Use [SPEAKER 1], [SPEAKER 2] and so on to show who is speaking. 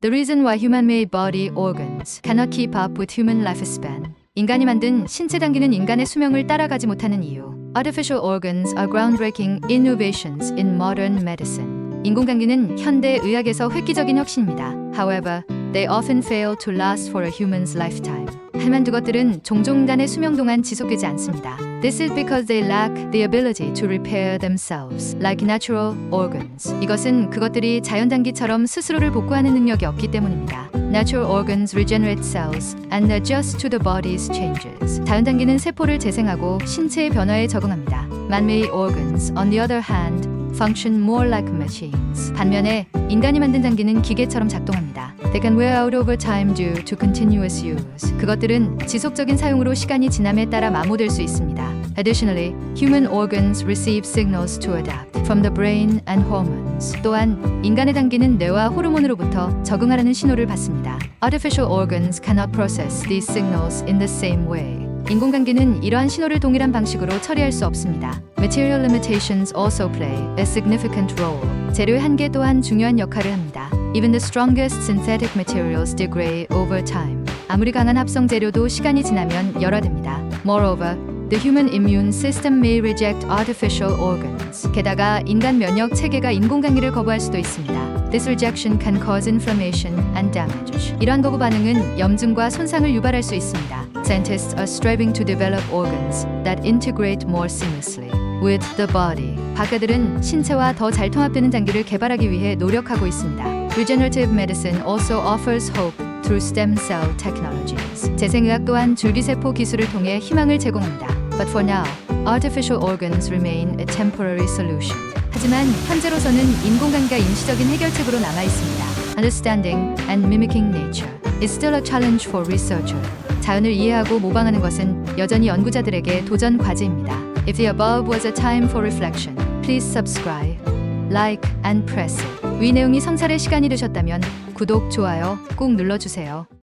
[SPEAKER 1] The reason why human-made body organs cannot keep up with human lifespan. 인간이 만든 신체 단기는 인간의 수명을 따라가지 못하는 이유. Artificial organs are groundbreaking innovations in modern medicine. 인공관계는 현대 의학에서 획기적인 혁신입니다. However, they often fail to last for a human's lifetime. 하지만 두 것들은 종종 인간의 수명 동안 지속되지 않습니다. This is because they lack the ability to repair themselves, like natural organs. 이것은 그것들이 자연단기처럼 스스로를 복구하는 능력이 없기 때문입니다. Natural organs regenerate cells and adjust to the body's changes. 자연단기는 세포를 재생하고 신체의 변화에 적응합니다. Man-made organs, on the other hand, function more like machines. 반면에 인간이 만든 장기는 기계처럼 작동합니다. They can wear out over time due to continuous use. 그것들은 지속적인 사용으로 시간이 지남에 따라 마모될 수 있습니다. Additionally, human organs receive signals to adapt from the brain and hormones. 또한 인간의 단기는 뇌와 호르몬으로부터 적응하라는 신호를 받습니다. Artificial organs cannot process these signals in the same way. 인공관계는 이러한 신호를 동일한 방식으로 처리할 수 없습니다. Material limitations also play a significant role. 재료의 한계 또한 중요한 역할을 합니다. Even the strongest synthetic materials degrade over time. 아무리 강한 합성 재료도 시간이 지나면 열화됩니다. Moreover, The human immune system may reject artificial organs. 게다가 인간 면역 체계가 인공관계를 거부할 수도 있습니다. This rejection can cause inflammation and damage. 이러한 거부 반응은 염증과 손상을 유발할 수 있습니다. Scientists are striving to develop organs that integrate more seamlessly with the body. 과학자들은 신체와 더 잘 통합되는 장기를 개발하기 위해 노력하고 있습니다. Regenerative medicine also offers hope through stem cell technologies. 재생의학 또한 줄기세포 기술을 통해 희망을 제공합니다. But for now, artificial organs remain a temporary solution. 하지만 현재로서는 인공관계가 임시적인 해결책으로 남아 있습니다. Understanding and mimicking nature is still a challenge for researchers. 자연을 이해하고 모방하는 것은 여전히 연구자들에게 도전 과제입니다. If the above was a time for reflection, please subscribe, like and press. 위 내용이 성찰의 시간이 되셨다면 구독, 좋아요 꼭 눌러주세요.